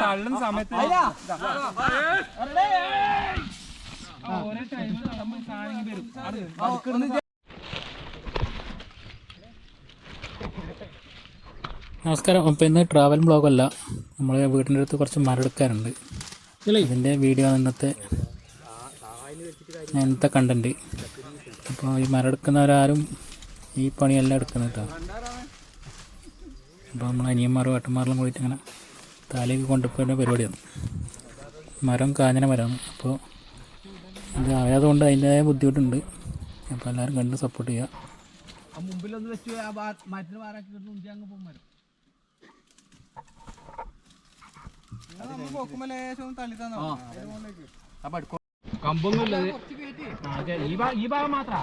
തള്ളുന്ന സമയത്ത് ഓരോ ടൈം നമ്മൾ വരും അത് നമസ്കാരം. അപ്പോൾ ഇന്ന് ട്രാവൽ ബ്ലോഗല്ല നമ്മൾ വീടിന്റെ അടുത്ത് കുറച്ച് മരമെടുക്കാറുണ്ട് ഇതിന്റെ വീഡിയോ ഇന്നത്തെ ഇന്നത്തെ കണ്ടന്റ് അപ്പോൾ ഈ മരമെടുക്കുന്നവരാരും ഈ പണിയെല്ലാം എടുക്കുന്നത് കേട്ടോ അപ്പോൾ നമ്മൾ അനിയന്മാരും ഏട്ടന്മാരെല്ലാം കൂടിയിട്ട് ഇങ്ങനെ താലേക്ക് കൊണ്ടുപോയിരുന്ന പരിപാടിയാണ്. മരം കാഞ്ഞന മരമാണ്. അപ്പോൾ ഇത് അറിയാതുകൊണ്ട് അതിന്റെതായ ബുദ്ധിമുട്ടുണ്ട്. അപ്പോൾ എല്ലാവരും കണ്ട് സപ്പോർട്ട് ചെയ്യുക മുമ്പിലൊന്ന് വെച്ച് മരത്തിന് അങ്ങ് പോകും മരം. കമ്പൊന്നുമില്ലത്. ഈ ഭാഗം ഈ ഭാഗം മാത്ര.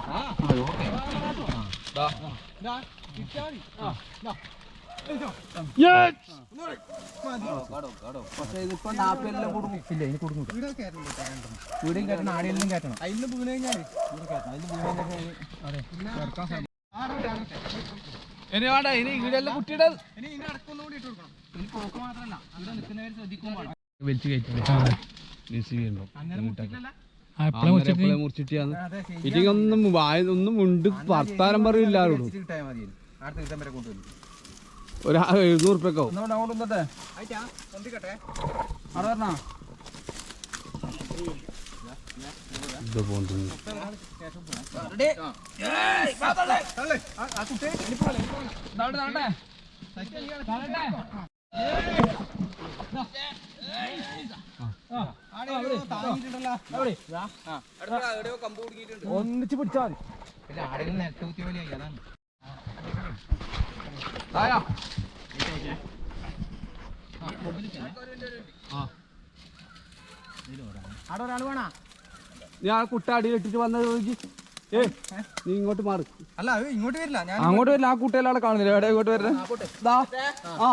വീടും കയറ്റണം ആടിയെല്ലാം കയറ്റണം അതിന് വീണ് കഴിഞ്ഞാൽ ഇനി വേണ്ട ഇനി കുട്ടിയുടെ ഇനി ഇനി അടക്കൊന്നും കൂടി ഇട്ട് കൊടുക്കണം. ഇനി പോക്ക് മാത്രല്ല ഇവിടെ നിൽക്കുന്നവർ ശ്രദ്ധിക്കുമ്പോൾ വലിച്ചു വായ ഒന്നും ഉണ്ട് വർത്താനം പറയില്ല ആരോടും. ഒരു എഴുന്നൂറ് ഉറുപ്പ്യക്കോ? ആ. ഒന്നിച്ച് പിടിച്ചാൽ മതി. പിന്നെ പോലെ അതാണ്. അവിടെ ഒരാൾ വേണ? ഞാൻ കുട്ട അടിയിൽ ഇട്ടിട്ട് വന്നത് ചോദിച്ചു ഏ നീ ഇങ്ങോട്ട് മാറി. അല്ല ഇങ്ങോട്ട് വരില്ല. ഞാൻ അങ്ങോട്ട് വരില്ല ആ കുട്ടികളെ കാണുന്നില്ല. എവിടെ ഇങ്ങോട്ട് വരുന്നത് ദാ ആ.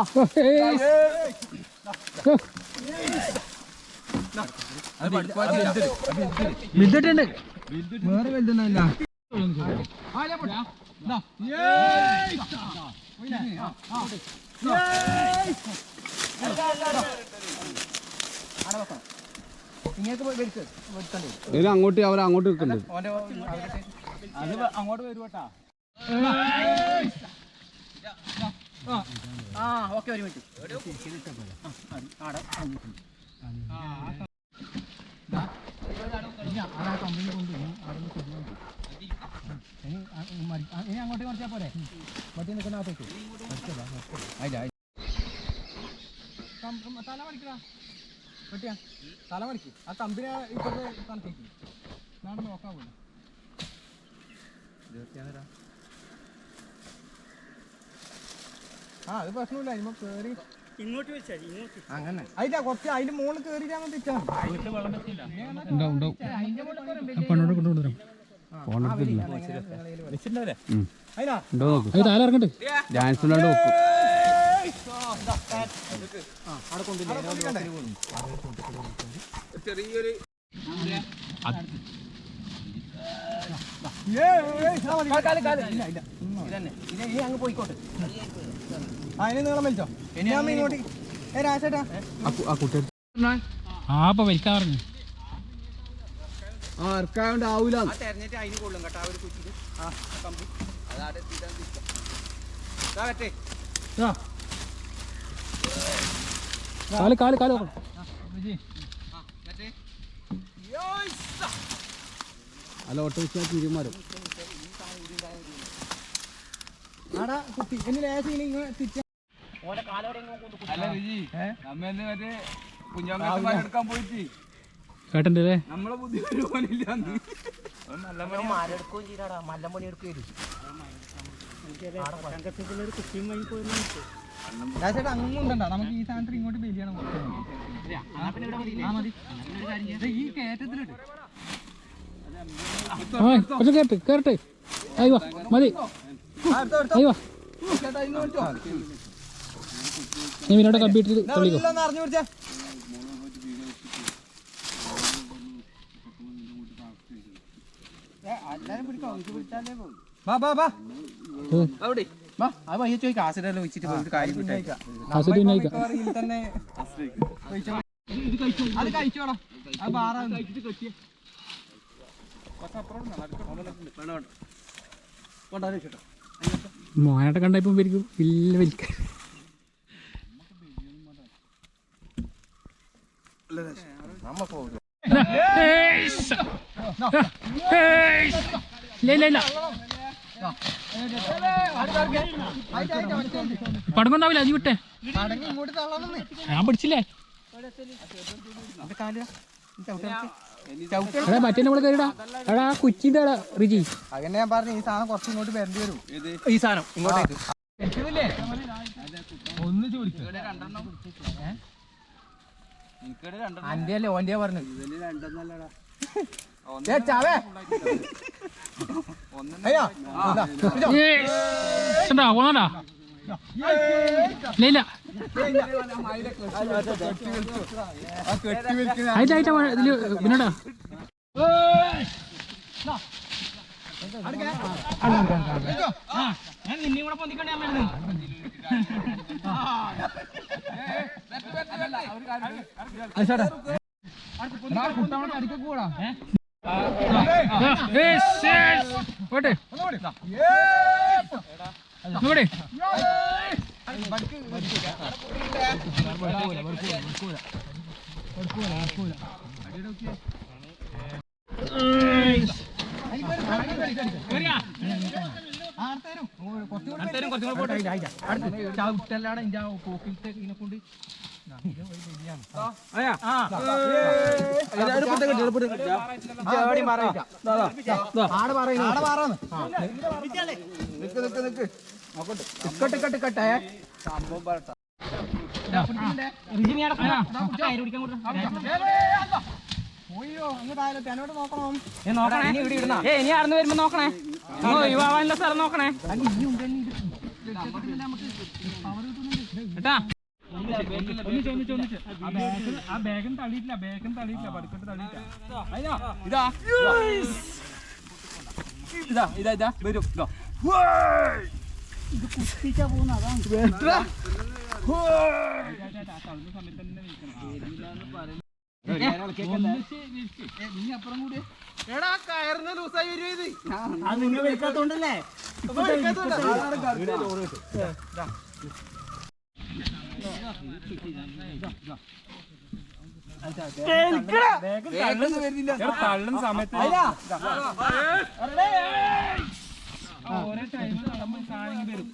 വേറെ അങ്ങോട്ട് അവർ അങ്ങോട്ട് നിൽക്കുന്നുണ്ട് അങ്ങോട്ട് വരുവട്ടാ ആ ഓക്കെ ഒരു മിനിറ്റ് ഇനി അങ്ങോട്ട് കുറച്ചാ പോരെ? വട്ടി നിൽക്കുന്ന അകത്തേക്ക്. തല വെട്ടിയാ തല മടിക്ക് ആ കമ്പിനെ ഇപ്പോഴത്തെ തലത്തേക്ക് നാളെ നോക്കാൻ പോലെ ആ അത് പ്രശ്നമില്ല. ഇനിമ കേറി. ഇങ്ങോട്ട് വെച്ചാൽ ഇങ്ങോട്ട്. അങ്ങനെ. അതില്ല കുറച്ച് അതിന്റെ മുകളിൽ കേറിയിട്ടാണ് തെറ്റാണ് അതിന്റെ മുകളിൽ കൊണ്ടുവരാം ഡാൻസ് നോക്കും. അങ്ങ് പോയിക്കോട്ടെ. അതിന് നീളം വലിച്ചോ? ഇനി ഇങ്ങോട്ട് ഏ രാജേട്ടാ. ആ കുട്ടി ആ അപ്പോൾ വലിക്കാൻ പറഞ്ഞു. ആ ഇറക്കാണ്ട് ആവൂല തെരഞ്ഞിട്ട് അതിന് കൊള്ളും കേട്ടോ ആ ഒരു കുറ്റിക്ക്. ആ കമ്പി. അതാടെ പറ്റേ കാൽ കാൽ കാൽ. അല്ല ഓട്ടോ വെച്ചാൽ തീരുമാനം ആടാ കുത്തി ഇനി ലേശം ഇങ്ങനെ തിരിച്ച. അല്ല രുചി നമ്മ മറ്റേ കുഞ്ഞാങ്കത്ത് എടുക്കാൻ പോയിട്ട് കേട്ടന്റെ അല്ലേ നമ്മളെ ബുദ്ധി വരുവാനില്ല നമുക്ക് ഈ സാധനത്തിൽ ഇങ്ങോട്ട് ബലിയാണ് ഈ കയറ്റത്തിലിട്ട് കയറട്ടെ കയറട്ടെ ആയി മതി. വിളിച്ചോ? നീ വിനോടെ കമ്പ്യൂട്ടറിൽ തള്ളിക്കോ. ഒന്ന് കണ്ടപ്പോ വരിക്കും. എനിക്ക് പിടിച്ചാലേ പോകും ഇല്ല ഇല്ല ഇല്ല പടങ്ങുണ്ടാവില്ല അജി വിട്ടെ. ഞാൻ പിടിച്ചില്ലേ? എടാ മറ്റേ ഇവിടെ കയറിടാ. എടാ ആ കുച്ചിന്റെ എടാ റിജി. അങ്ങനെ ഞാൻ പറഞ്ഞു ഈ സാധനം കുറച്ച് ഇങ്ങോട്ട് വരേണ്ടി വരും. ഈ സാധനം ഇങ്ങോട്ടേക്ക്. ഒന്ന് അന്റെ അല്ലേ ഓന്റെ പറഞ്ഞു എന്താ പോന്നാ ഇല്ല ഇല്ല ആയിട്ട് ഇതിൽ പിന്നോടാ അടുത്ത കുട്ടമ്മടെ കടിക്ക് കൂടാ. പോട്ടെ. നോടെ ചവിട്ടല്ലാടെ പോക്കിലത്തെ ഇതിനെ കൊണ്ട്. ഇനി ആർന്ന് വരുമ്പോ നോക്കണേ. ഒഴിവാവാനുള്ള സ്ഥലം നോക്കണേ കേട്ടാ ആ ബാഗും തള്ളിയിട്ടില്ല ബാഗും തള്ളിയിട്ടില്ല പടുക്കട്ട് തള്ളിയിട്ടില്ല ഇതാ ഇതാ ഇതാ ഇതാ വരും ഇതാ എടാ കയറുന്ന ലൂസായി വരും ഇത് തള്ളുന്ന സമയത്ത് ഓരോ ടൈം തള്ളുമ്പോ സാധനം വരും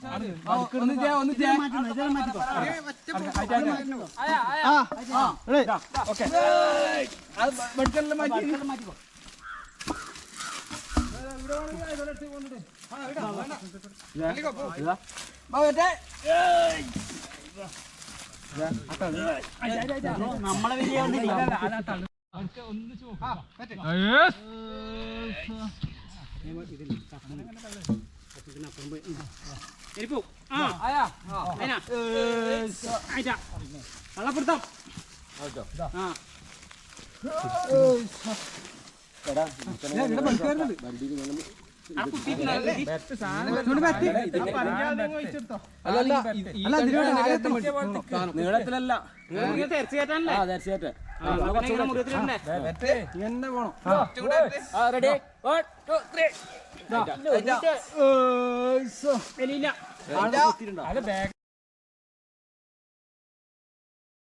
ചെയ്യാ ഓക്കെ മെഡിക്കലിൽ മാറ്റി. നീളത്തിലല്ല എന്നെ പോണം? Ready. One two three. Bag